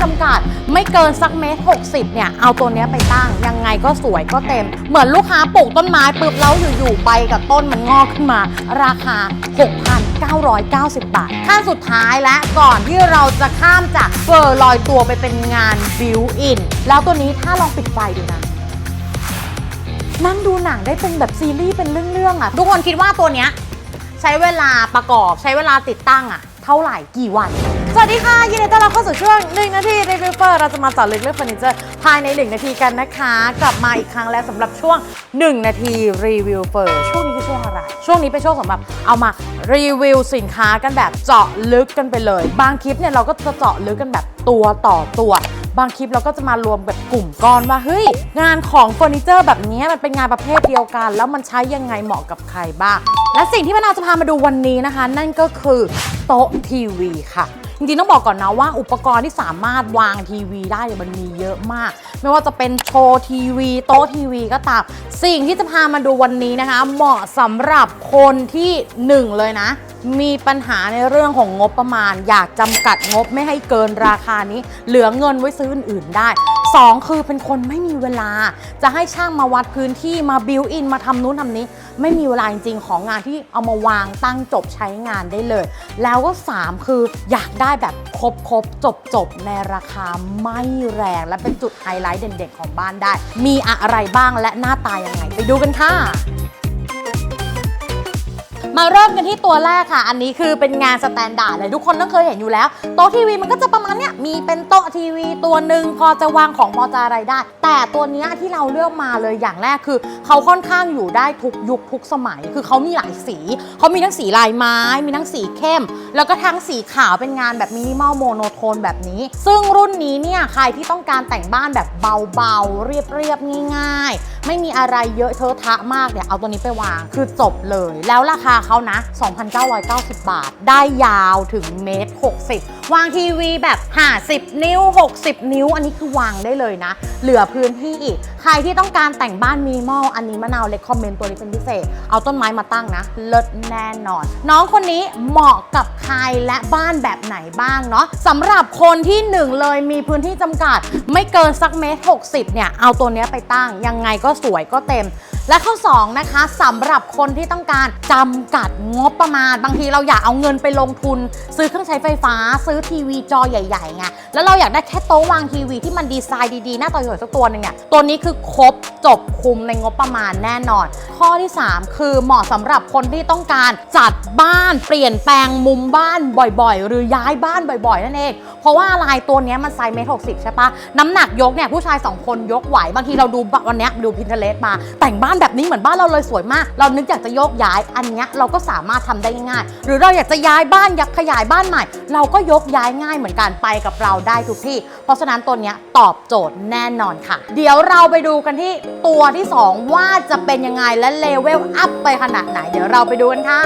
จำกัด ไม่เกินสักเมตรหกสิบเนี่ย เอาตัวเนี้ยไปตั้ง ยังไงก็สวยก็เต็ม เหมือนลูกค้าปลูกต้นไม้ปุ๊บแล้วอยู่ๆใบกับต้นมันงอกขึ้นมา ราคา 6,990 บาท ขั้นสุดท้ายและก่อนที่เราจะข้ามจากเฟอร์ลอยตัวไปเป็นงานบิวอินแล้วตัวนี้ถ้าลองปิดไฟดูนะนั่งดูหนังได้เป็นแบบซีรีส์เป็นเรื่องๆอะ ทุกคนคิดว่าตัวเนี้ยใช้เวลาประกอบใช้เวลาติดตั้งอะ เท่าไหร่กี่วัน สวัสดีค่ะ ยินดีต้อนรับเข้าสู่ช่วง 1 นาทีรีวิวเปอร์เราจะมาเจาะลึกเรื่องเฟอร์นิเจอร์ภายใน 1 นาทีกันนะคะ กลับมาอีกครั้งแล้วสำหรับช่วง 1 นาทีรีวิวเปอร์ช่วงนี้คือช่วงอะไร ช่วงนี้เป็นช่วงสำหรับเอามารีวิวสินค้ากันแบบเจาะลึกกันไปเลย บางคลิปเนี่ยเราก็จะเจาะลึกกันแบบตัวต่อตัวบางคลิปเราก็จะมารวมแบบกลุ่มก้อนว่าเฮ้ย งานของเฟอร์นิเจอร์แบบนี้มันเป็นงานประเภทเดียวกัน แล้วมันใช้ยังไงเหมาะกับใครบ้าง และสิ่งที่มะนาวจะพามาดูวันนี้นะคะ นั่นก็คือโต๊ะทีวีค่ะ จริงๆต้องบอกก่อนนะว่าอุปกรณ์ที่สามารถวางทีวีได้เนี่ยมันมีเยอะมาก ไม่ว่าจะเป็นโชว์ทีวีโต๊ะทีวีก็ตาม สิ่งที่จะพามาดูวันนี้นะคะ เหมาะสำหรับคนที่หนึ่งเลยนะมีปัญหาในเรื่องของงบประมาณ อยากจำกัดงบไม่ให้เกินราคานี้ เหลือเงินไว้ซื้ออื่นๆได้2คือเป็นคนไม่มีเวลา จะให้ช่างมาวัดพื้นที่มาบิวอินมาทำนู้นทำนี้ ไม่มีเวลาจริงๆ ของงานที่เอามาวางตั้งจบใช้งานได้เลย แล้วก็3คืออยากได้แบบครบครบจบจบๆในราคาไม่แรงและเป็นจุดไฮไลท์เด่นๆ ของบ้านได้ มีอะไรบ้างและหน้าตายังไง ไปดูกันค่ะ มาเริ่มกันที่ตัวแรกค่ะ อันนี้คือเป็นงานสแตนดาร์ดเลยทุกคนต้องเคยเห็นอยู่แล้ว โต๊ะทีวีมันก็จะประมาณเนี้ยมีเป็นโต๊ะทีวีตัวหนึ่งพอจะวางของพอจะอะไรได้ แต่ตัวเนี้ยที่เราเลือกมาเลยอย่างแรกคือ เขาค่อนข้างอยู่ได้ทุกยุคทุกสมัย คือเขามีหลายสี เขามีทั้งสีลายไม้ มีทั้งสีเข้ม แล้วก็ทั้งสีขาวเป็นงานแบบมินิมอลโมโนโทนแบบนี้ ซึ่งรุ่นนี้เนี่ยใครที่ต้องการแต่งบ้านแบบเบาๆเรียบๆง่ายๆ ไม่มีอะไรเยอะเทอะทะมากเนี่ยเอาตัวนี้ไปวางคือจบเลย แล้วราคาเขานะ 2,990 บาท ได้ยาวถึงเมตร60 วางทีวีแบบ 50 นิ้ว 60 นิ้ว อันนี้คือวางได้เลยนะ เหลือพื้นที่อีก ใครที่ต้องการแต่งบ้านมินิมอลอันนี้มะนาวเลคคอมเมนต์ตัวนี้เป็นพิเศษ เอาต้นไม้มาตั้งนะ เลิศแน่นอน น้องคนนี้เหมาะกับใครและบ้านแบบไหนบ้างเนาะสำหรับคนที่หนึ่งเลยมีพื้นที่จำกัด ไม่เกินสักเมตร60เนี่ยเอาตัวนี้ไปตั้งยังไงก็สวยก็เต็ม และข้อ2นะคะสำหรับคนที่ต้องการจำกัดงบประมาณ บางทีเราอยากเอาเงินไปลงทุน ซื้อเครื่องใช้ไฟฟ้า ซื้อทีวีจอใหญ่ๆไงแล้วเราอยากได้แค่โต๊ะวางทีวีที่มันดีไซน์ดีๆหน้าต่อสวยสักตัวหนึงเนี่ยตัวนี้คือครบจบคุมในงบประมาณแน่นอน ข้อที่ 3 คือเหมาะสำหรับคนที่ต้องการจัดบ้านเปลี่ยนแปลงมุมบ้านบ่อยๆ หรือย้ายบ้านบ่อยๆ นั่นเอง เพราะว่าลายตัวนี้มันไซส์เมตรหกสิบใช่ปะน้ำหนักยกเนี่ยผู้ชาย 2 คนยกไหว บางทีเราดูวันเนี้ดูพินเทเลสมาแต่งบ้านแบบนี้เหมือนบ้านเราเลยสวยมาก เรานึกอยากจะโยกย้าย อันเนี้ยเราก็สามารถทำได้ง่าย หรือเราอยากจะย้ายบ้านอยากขยายบ้านใหม่ เราก็ยกย้ายง่ายเหมือนกันไปกับเราได้ทุกที่ เพราะฉะนั้นตัวเนี้ยตอบโจทย์แน่นอนค่ะ เดี๋ยวเราไปดูกันที่ตัวที่ 2 ว่าจะเป็นยังไงและเลเวลอัพไปขนาดไหน เดี๋ยวเราไปดูกันค่ะ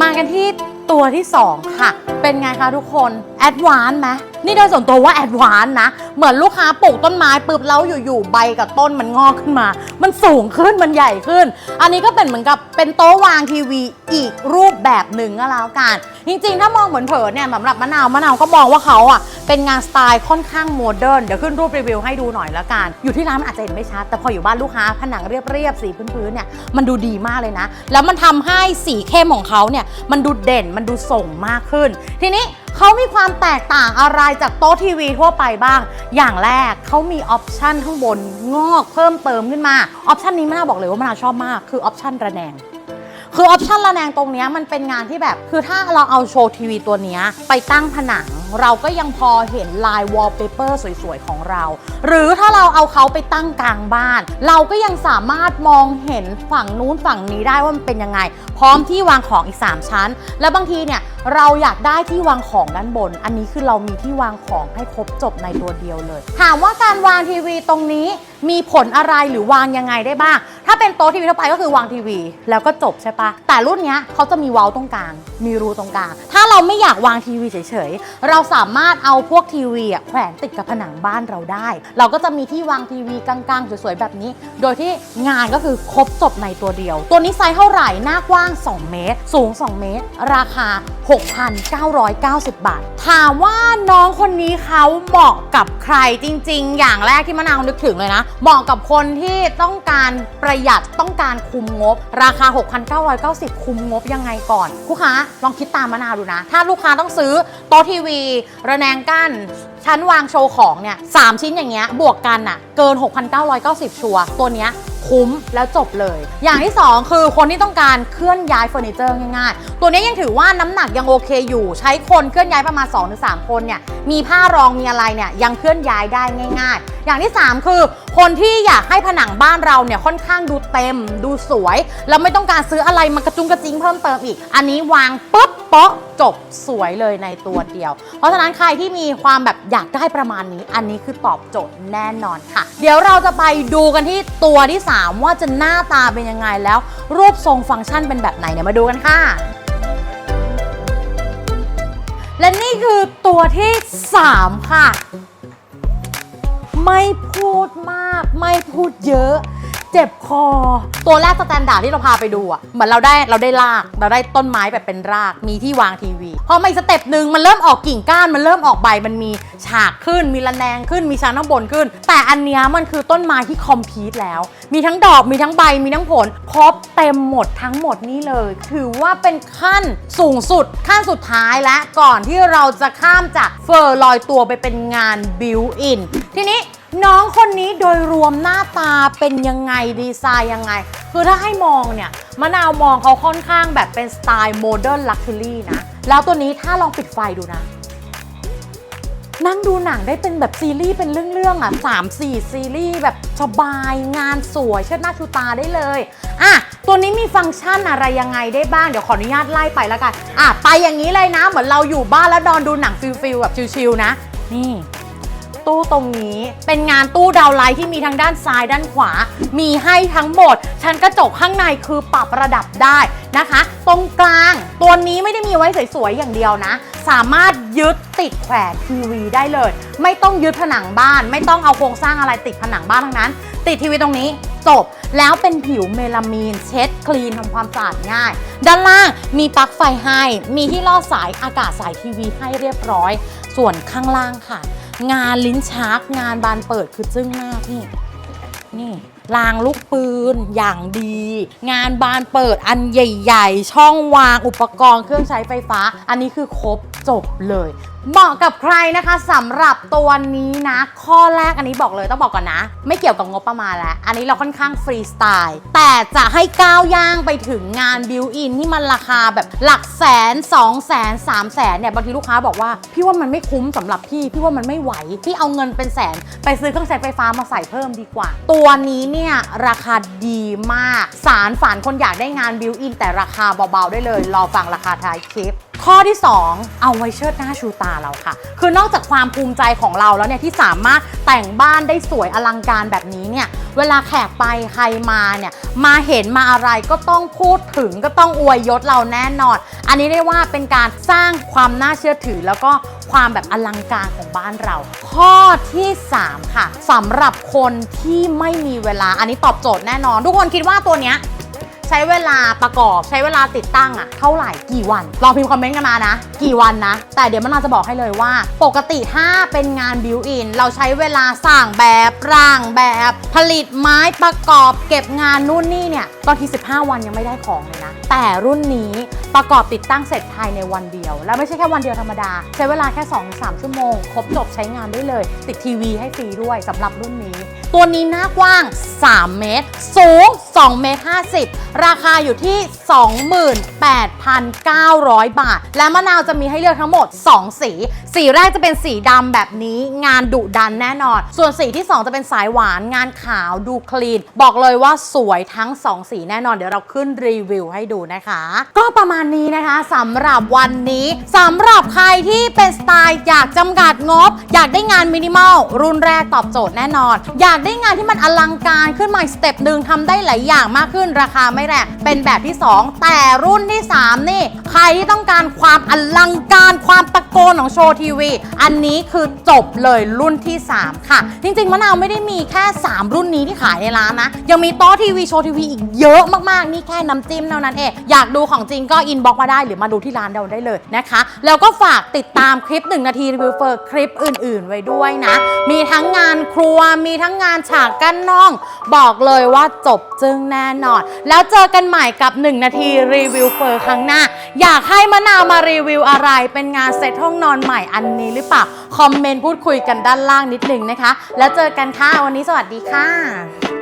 มากันที่ตัวที่ 2 ค่ะ เป็นไงคะทุกคนแอดวานซ์ไหม นี่โดยส่วนตัวว่าแอดวานซ์นะ เหมือนลูกค้าปลูกต้นไม้ปุ๊บแล้วอยู่ๆใบกับต้นมันงอกขึ้นมา มันสูงขึ้นมันใหญ่ขึ้น อันนี้ก็เป็นเหมือนกับเป็นโต๊ะวางทีวีอีกรูปแบบหนึ่งก็แล้วกันจริงๆ ถ้ามองเหมือนเผินเนี่ยสำหรับมะนาวมะนาวก็มองว่าเขาอะเป็นงานสไตล์ค่อนข้างโมเดิร์นเดี๋ยวขึ้นรูปรีวิวให้ดูหน่อยแล้วกัน อยู่ที่ร้านมันอาจจะเห็นไม่ชัดแต่พออยู่บ้านลูกค้าผนังเรียบๆสีพื้นๆเนี่ยมันดูดีมากเลยนะ แล้วมันทำให้สีเข้มของเขาเนี่ยมันดูเด่นมันดูส่งมากขึ้น ทีนี้ เขามีความแตกต่างอะไรจากโต๊ะทีวีทั่วไปบ้าง อย่างแรกเขามีออปชันข้างบนงอกเพิ่มเติมขึ้นมาออปชันนี้มนาบอกเลยว่ามนาชอบมาก คือออปชันระแนงคือออปชันระแนงตรงนี้มันเป็นงานที่แบบ คือถ้าเราเอาโชว์ทีวีตัวนี้ไปตั้งผนัง เราก็ยังพอเห็นลายวอลเปเปอร์สวยๆ ของเรา หรือถ้าเราเอาเขาไปตั้งกลางบ้าน เราก็ยังสามารถมองเห็นฝั่งนู้นฝั่งนี้ได้ว่ามันเป็นยังไง พร้อมที่วางของอีก 3 ชั้น แล้วบางทีเนี่ยเราอยากได้ที่วางของด้านบน อันนี้คือเรามีที่วางของให้ครบจบในตัวเดียวเลย ถามว่าการวางทีวีตรงนี้ มีผลอะไรหรือวางยังไงได้บ้าง ถ้าเป็นโต๊ะทีวีทั่วไปก็คือวางทีวี แล้วก็จบใช่ปะแต่รุ่นเนี้ยเขาจะมีเว้าตรงกลาง มีรูตรงกลาง ถ้าเราไม่อยากวางทีวีเฉยๆ เราสามารถเอาพวกทีวีอะแขวนติดกับผนังบ้านเราได้ เราก็จะมีที่วางทีวีกลางๆ สวยๆ แบบนี้ โดยที่งานก็คือครบจบในตัวเดียว ตัวนี้ไซส์เท่าไหร่ หน้ากว้าง 2 เมตร สูง 2 เมตร ราคา 6,990 บาท ถามว่าน้องคนนี้เขาเหมาะกับใครจริง ๆ อย่างแรกที่มะนาวนึกถึงเลยนะเหมาะกับคนที่ต้องการประหยัดต้องการคุมงบ ราคา 6,990 คุมงบยังไงก่อน ลูกค้าลองคิดตามมะนาวดูนะ ถ้าลูกค้าต้องซื้อโต๊ะทีวี ระแนงกั้นชั้นวางโชว์ของเนี่ยสามชิ้นอย่างเงี้ยบวกกันอะเกิน 6,990 ชัวตัวเนี้ยคุ้มแล้วจบเลย อย่างที่ 2 คือคนที่ต้องการเคลื่อนย้ายเฟอร์นิเจอร์ง่ายๆ ตัวเนี้ยยังถือว่าน้ำหนักยังโอเคอยู่ ใช้คนเคลื่อนย้ายประมาณ 2-3 คนเนี่ยมีผ้ารองมีอะไรเนี่ยยังเคลื่อนย้ายได้ง่าย ๆ อย่างที่ 3 คือ คนที่อยากให้ผนังบ้านเราเนี่ยค่อนข้างดูเต็ม ดูสวย แล้วไม่ต้องการซื้ออะไรมากระจุงกระจิงเพิ่มเติมอีก อันนี้วางปุ๊บโป๊ะจบสวยเลยในตัวเดียว เพราะฉะนั้นใครที่มีความแบบอยากได้ประมาณนี้ อันนี้คือตอบโจทย์แน่นอนค่ะ เดี๋ยวเราจะไปดูกันที่ตัวที่ 3 ว่าจะหน้าตาเป็นยังไงแล้ว รูปทรงฟังก์ชันเป็นแบบไหนเนี่ยมาดูกันค่ะและนี่คือตัวที่ 3 ค่ะ ไม่พูดมาก ไม่พูดเยอะ เจ็บคอ ตัวแรกสแตนดาร์ดที่เราพาไปดูอะเหมือนเราได้เราได้รากเราได้ต้นไม้แบบเป็นรากมีที่วางทีวี พอมาอีกสเต็ปหนึ่งมันเริ่มออกกิ่งก้านมันเริ่มออกใบมันมีฉากขึ้น มีระแนงขึ้นมีชั้นข้างบนขึ้น แต่อันเนี้ยมันคือต้นไม้ที่คอมพลีทแล้ว มีทั้งดอกมีทั้งใบมีทั้งผลครบเต็มหมดทั้งหมดนี่เลย ถือว่าเป็นขั้นสูงสุดขั้นสุดท้ายและก่อนที่เราจะข้ามจากเฟอร์ลอยตัวไปเป็นงานบิวอินทีนี้ น้องคนนี้โดยรวมหน้าตาเป็นยังไงดีไซน์ยังไง คือถ้าให้มองเนี่ยมะนาวมองเขาค่อนข้างแบบเป็นสไตล์โมเดิร์นลักชัวรี่นะ แล้วตัวนี้ถ้าลองปิดไฟดูนะ นั่งดูหนังได้เป็นแบบซีรีส์เป็นเรื่องๆอะสามสี่ซีรีส์แบบสบายงานสวยเชิดหน้าชูตาได้เลยอะตัวนี้มีฟังก์ชันอะไรยังไงได้บ้าง เดี๋ยวขออนุญาตไล่ไปแล้วกันอะไปอย่างนี้เลยนะ เหมือนเราอยู่บ้านแล้วนอนดูหนังฟิลฟิลแบบชิลๆนะ นี่ ตู้ตรงนี้ เป็นงานตู้ดาวไลท์ที่มีทั้งด้านซ้ายด้านขวา มีให้ทั้งหมด ชั้นกระจกข้างในคือปรับระดับได้นะคะ ตรงกลางตัวนี้ไม่ได้มีไว้สวยๆอย่างเดียวนะ สามารถยึดติดแขวนทีวีได้เลย ไม่ต้องยึดผนังบ้าน ไม่ต้องเอาโครงสร้างอะไรติดผนังบ้านทั้งนั้น ติดทีวีตรงนี้จบแล้วเป็นผิวเมลามีน เช็ดคลีนทำความสะอาดง่าย ด้านล่างมีปลั๊กไฟให้ มีที่ล่อสายอากาศสายทีวีให้เรียบร้อย ส่วนข้างล่างค่ะ งานลิ้นชัก งานบานเปิดคือจึ้งมากนี่นี่รางลูกปืนอย่างดี งานบานเปิดอันใหญ่ ๆ ช่องวางอุปกรณ์เครื่องใช้ไฟฟ้า อันนี้คือครบจบเลย เหมาะกับใครนะคะสำหรับตัวนี้นะ ข้อแรกอันนี้บอกเลยต้องบอกก่อนนะ ไม่เกี่ยวกับงบประมาณแล้ว อันนี้เราค่อนข้างฟรีสไตล์ แต่จะให้ก้าวย่างไปถึงงานบิวอินที่มันราคาแบบหลักแสน2 0 0แสน3 0 0แสนเนี่ย บางทีลูกค้าบอกว่า พี่ว่ามันไม่คุ้มสำหรับพี่ พี่ว่ามันไม่ไหว พี่เอาเงินเป็นแสน ไปซื้อเครื่องใช้ไฟฟ้ามาใส่เพิ่มดีกว่า ตัวนี้เนี่ยราคาดีมาก สารฝันคนอยากได้งานบิวอินแต่ราคาเบาๆได้เลยรอฟังราคาท้ายคลิป ข้อที่ 2 เอาไว้เชิดหน้าชูตาเราค่ะ คือนอกจากความภูมิใจของเราแล้วเนี่ยที่สามารถแต่งบ้านได้สวยอลังการแบบนี้เนี่ยเวลาแขกไปใครมาเนี่ยมาเห็นมาอะไรก็ต้องพูดถึงก็ต้องอวยยศเราแน่นอน อันนี้เรียกว่าเป็นการสร้างความน่าเชื่อถือ แล้วก็ความแบบอลังการของบ้านเรา ข้อที่ 3 ค่ะสำหรับคนที่ไม่มีเวลาอันนี้ตอบโจทย์แน่นอน ทุกคนคิดว่าตัวเนี้ย ใช้เวลาประกอบใช้เวลาติดตั้งอะเท่าไหร่กี่วันลองพิมพ์คอมเมนต์กันมานะ กี่วันนะ แต่เดี๋ยวมันนาจะบอกให้เลยว่า ปกติถ้าเป็นงานบิวอินเราใช้เวลาสร้างแบบร่างแบบ ผลิตไม้ประกอบ เก็บงานนู่นนี่เนี่ยบางที 15 วันยังไม่ได้ของเลยนะ แต่รุ่นนี้ประกอบติดตั้งเสร็จภายในวันเดียว แล้วไม่ใช่แค่วันเดียวธรรมดา ใช้เวลาแค่ 2-3 ชั่วโมง ครบจบใช้งานได้เลย ติดทีวีให้ฟรีด้วยสำหรับรุ่นนี้ ตัวนี้หน้ากว้าง 3 เมตร สูง 2 เมตร 50 ราคาอยู่ที่ 28,900 บาท และมะนาวจะมีให้เลือกทั้งหมด 2 สี สีแรกจะเป็นสีดำแบบนี้ งานดุดันแน่นอน ส่วนสีที่ 2 จะเป็นสายหวานงานขาวดูคลีน บอกเลยว่าสวยทั้ง 2 สีแน่นอน เดี๋ยวเราขึ้นรีวิวให้ดูนะคะ ก็ประมาณนี้นะคะสำหรับวันนี้สำหรับใครที่เป็นสไตล์อยากจำกัดงบ อยากได้งานมินิมอลรุ่นแรกตอบโจทย์แน่นอน อยากได้งานที่มันอลังการขึ้นมาสเต็ปหนึ่งทำได้หลายอย่างมากขึ้นราคาไม่แรงเป็นแบบที่ 2 แต่รุ่นที่ 3 นี่ ใครที่ต้องการความอลังการความตะโกนของโชว์ทีวี อันนี้คือจบเลยรุ่นที่ 3 ค่ะ จริงๆมะนาวไม่ได้มีแค่ 3 รุ่นนี้ที่ขายในร้านนะ ยังมีโต๊ะทีวีโชว์ทีวีอีกเยอะมากๆ นี่แค่น้ำจิ้มเท่านั้นเอง อยากดูของจริงก็อินบ็อกมาได้หรือมาดูที่ร้านเราได้เลยนะคะ แล้วก็ฝากติดตามคลิป 1 นาทีรีวิวเฟอร์คลิปอื่น ๆ ไว้ด้วยนะ มีทั้งงานครัวมีทั้งงานฉากกั้นน่อง บอกเลยว่าจบจึงแน่นอน แล้วเจอกันใหม่กับ 1 นาทีรีวิวเฟอร์ครั้งหน้า อยากให้มะนาวมารีวิวอะไรเป็นงานเซตห้องนอนใหม่อันนี้หรือเปล่า คอมเมนต์พูดคุยกันด้านล่างนิดหนึ่งนะคะ แล้วเจอกันค่ะ วันนี้สวัสดีค่ะ